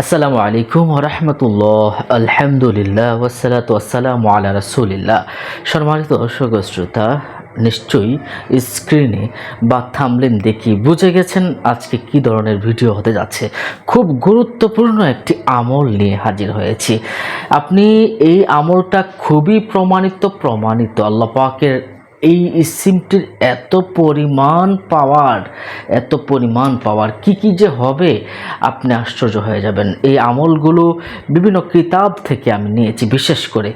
আসসালামু আলাইকুম রহমতুল্লাহ। আলহামদুলিল্লাহ ওসালাত আসসালামু আলা রাসুলিল্লাহ। সম্মানিত দর্শক শ্রোতা, নিশ্চয়ই স্ক্রিনে বা থামলেন দেখি বুঝে গেছেন আজকে কি ধরনের ভিডিও হতে যাচ্ছে। খুব গুরুত্বপূর্ণ একটি আমল নিয়ে হাজির হয়েছি। আপনি এই আমলটা খুবই প্রমাণিত প্রমাণিত। আল্লাহ পাকের এই সিমটির এত পরিমাণ পাওয়ার এত পরিমাণ পাওয়ার কি কি যে হবে, আপনি আশ্চর্য হয়ে যাবেন। এই আমলগুলো বিভিন্ন কিতাব থেকে আমি নিয়েছি, বিশেষ করে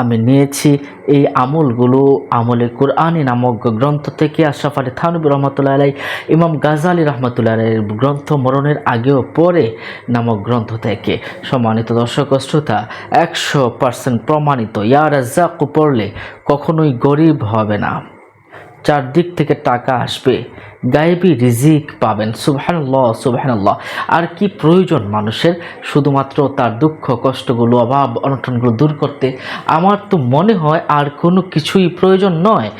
আমি নিয়েছি। এই আমলগুলো আমলে কোরআনী নামক গ্রন্থ থেকে আশরাফ আলী থানবী রহমতুল্লাহ আলাই ইমাম গাজালি রহমতুল্লাহ আলাইয়ের গ্রন্থ মরণের আগেও পরে নামক গ্রন্থ থেকে। সম্মানিত দর্শক শ্রোতা, একশো পার্সেন্ট প্রমাণিত। ইয়ার জাকু পড়লে কখনোই গরিব হবে না। চারদিক থেকে টাকা আসবে। গায়েবী রিজিক পাবেন। সুবহানাল্লাহ সুবহানাল্লাহ। আর কি প্রয়োজন মানুষের? শুধুমাত্র তার দুঃখ, কষ্টগুলো, অভাব, অনটনগুলো দূর করতে। আমার তো মনে হয় আর কোনো কিছুই প্রয়োজন নয়।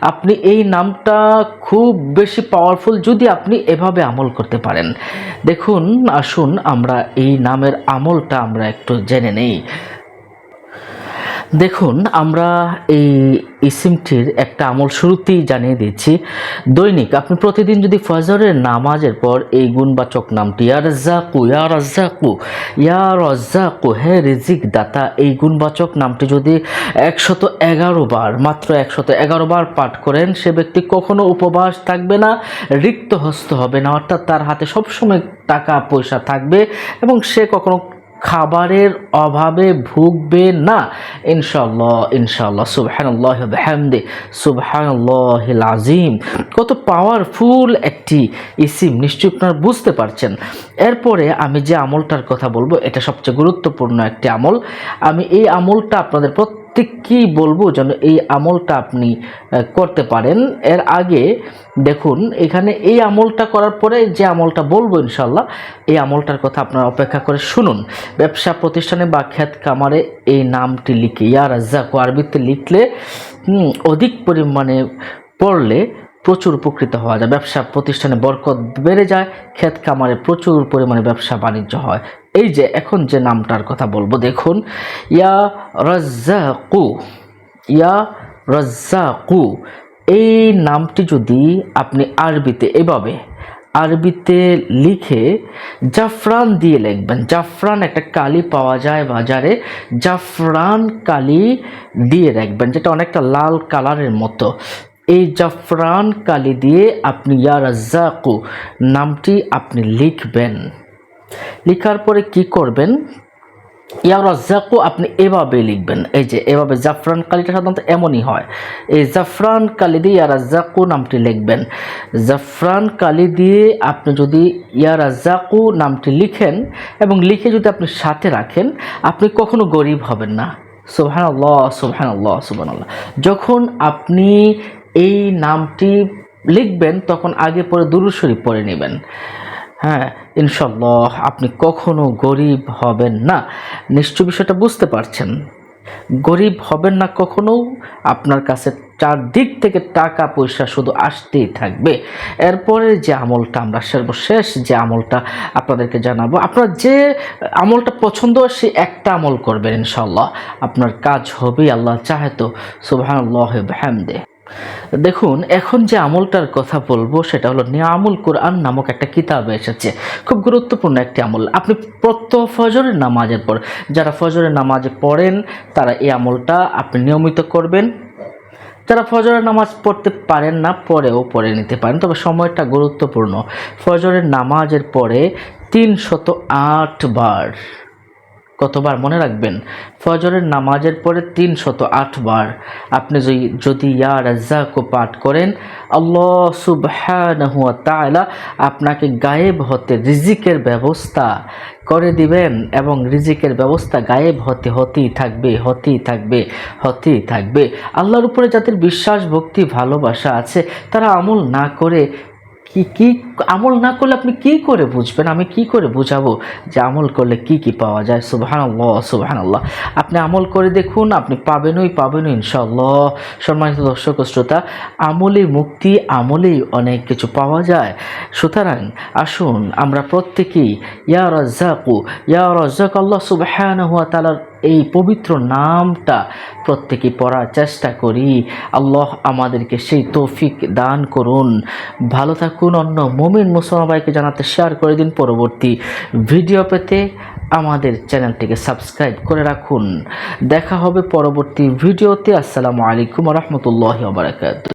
আপনি এই নামটা খুব বেশি পাওয়ারফুল যদি আপনি এভাবে আমল করতে পারেন। দেখুন, আসুন, আমরা এই নামের আমলটা আমরা একটু জেনে নেই। দেখুন, আমরা এই ইসিমটির একটা আমল শুরুতেই জানিয়ে দিচ্ছি দৈনিক, আপনি প্রতিদিন যদি ফজরের নামাজের পর এই গুণবাচক নামটি, ইয়া রাজ্জাকু ইয়া রাজ্জাকু ইয়া রাজ্জাকু, হে রিজিক দাতা এই গুণবাচক নামটি যদি একশত এগারো বার, মাত্র একশত এগারো বার পাঠ করেন, সে ব্যক্তি কখনো উপবাস থাকবে না রিক্ত হস্ত হবে না, অর্থাৎ তার হাতে সবসময় টাকা পয়সা থাকবে এবং সে কখনো খাবারের অভাবে ভুগবে না। ইনশাল্লাহ ইনশাল্লাহ সুবহানাল্লাহ বিহামদে সুবহানাল্লাহ আজিম কত পাওয়ারফুল একটি ইসিম, নিশ্চয়ই আপনারা বুঝতে পারছেন। এরপরে আমি যে আমলটার কথা বলব, এটা সবচেয়ে গুরুত্বপূর্ণ একটি আমল। আমি এই আমলটা আপনাদের প্রত্যেককেই বলব যেন এই আমলটা আপনি করতে পারেন? এর আগে দেখুন, এখানে এই আমলটা করার পরে যে আমলটা বলব ইনশাল্লাহ এই আমলটার কথা আপনারা অপেক্ষা করে শুনুন। ব্যবসা প্রতিষ্ঠানে বা খ্যাত কামারে এই নামটি লিখে, ইয়া রাজ্জাকু, আরবিতে লিখলে অধিক পরিমাণে পড়লে প্রচুর উপকৃত হওয়া যায়। ব্যবসা প্রতিষ্ঠানে বরকত বেড়ে যায়, ক্ষেত কামারে প্রচুর পরিমাণে ব্যবসা বাণিজ্য হয়। এই যে, এখন যে নামটার কথা বলব, দেখুন, ইয়া রাজ্জাকু ইয়া রাজ্জাকু, এই নামটি যদি আপনি আরবিতে, এভাবে আরবিতে লিখে জাফরান দিয়ে লিখবেন। জাফরান একটা কালি পাওয়া যায় বাজারে, জাফরান কালি দিয়ে রাখবেন, যেটা অনেকটা লাল কালারের মতো। এই জাফরান কালি দিয়ে আপনি ইয়া রাজ্জাকু নামটি আপনি লিখবেন। লেখার পরে কি করবেন? ইয়া রাজ্জাকু আপনি এভাবে লিখবেন। এই যে, এভাবে জাফরান কালিটা সাধারণত এমনই হয়। এই জাফরান কালি দিয়ে ইয়া রাজ্জাকু নামটি লিখবেন। জাফরান কালি দিয়ে আপনি যদি ইয়া রাজ্জাকু নামটি লিখেন এবং লিখে যদি আপনি সাথে রাখেন, আপনি কখনো গরিব হবেন না। সুবহান আল্লাহ সুবহান আল্লাহ সুবহান আল্লাহ যখন আপনি এই নামটি লিখবেন, তখন আগে পরে দুরুশরী পড়ে নেবেন। হ্যাঁ ইনশাল্লাহ আপনি কখনো গরিব হবেন না। নিশ্চয় বিষয়টা বুঝতে পারছেন। গরিব হবেন না কখনো, আপনার কাছে চারদিক থেকে টাকা পয়সা শুধু আসতেই থাকবে। এরপরে যে আমলটা আমরা সর্বশেষ যে আমলটা আপনাদেরকে জানাব, আপনার যে আমলটা পছন্দ সে একটা আমল করবেন ইনশাল্লাহ আপনার কাজ হবেই, আল্লাহ চাহে তো সুবাহ হ্যামদে দেখুন, এখন যে আমলটার কথা বলব, সেটা হলো নিয়ামুল কোরআন নামক একটা কিতাব এসেছে। খুব গুরুত্বপূর্ণ একটি আমল। আপনি প্রত্যহ ফজরের নামাজের পর, যারা ফজরের নামাজে পড়েন, তারা এই আমলটা আপনি নিয়মিত করবেন। যারা ফজরের নামাজ পড়তে পারেন না, পরেও পড়ে নিতে পারেন। তবে সময়টা গুরুত্বপূর্ণ। ফজরের নামাজের পরে তিনশত আট বার কতবার মনে রাখবেন? ফজরের নামাজের পরে তিন শত বার। আপনি যদি যদি ইয়া রাজ্জাকু পাঠ করেন, আল্লাহ সুবহানাহু ওয়া তাআলা আপনাকে গায়েব হতে রিজিকের ব্যবস্থা করে দিবেন এবং রিজিকের ব্যবস্থা গায়েব হতে হতেই থাকবে হতেই থাকবে হতেই থাকবে। আল্লাহর উপরে যাদের বিশ্বাস, ভক্তি, ভালোবাসা আছে, তারা আমল না করে কি কি আমল না করলে আপনি কি করে বুঝবেন? আমি কি করে বুঝাবো যে আমল করলে কি কি পাওয়া যায়? সুবাহান আল্লাহ সুবাহান আল্লাহ আপনি আমল করে দেখুন, আপনি পাবেনই পাবেনই ইনশাল্লাহ সম্মানিত দর্শক শ্রোতা আমলে মুক্তি, আমলেই অনেক কিছু পাওয়া যায়। সুতরাং আসুন আমরা প্রত্যেকেই, ইয়া রাজ্জাকু, ইয়া রাজ্জাক আল্লাহ সুবাহান হুয়া তালার এই পবিত্র নামটা প্রত্যেকে পড়ার চেষ্টা করি। আল্লাহ আমাদেরকে সেই তৌফিক দান করুন। ভালো থাকুন, অন্য মমিন মুসলমান ভাইকে জানাতে শেয়ার করে দিন। পরবর্তী ভিডিও পেতে আমাদের চ্যানেলটিকে সাবস্ক্রাইব করে রাখুন। দেখা হবে পরবর্তী ভিডিওতে আসসালামু আলাইকুম রহমতুল্লাহ বারাকাত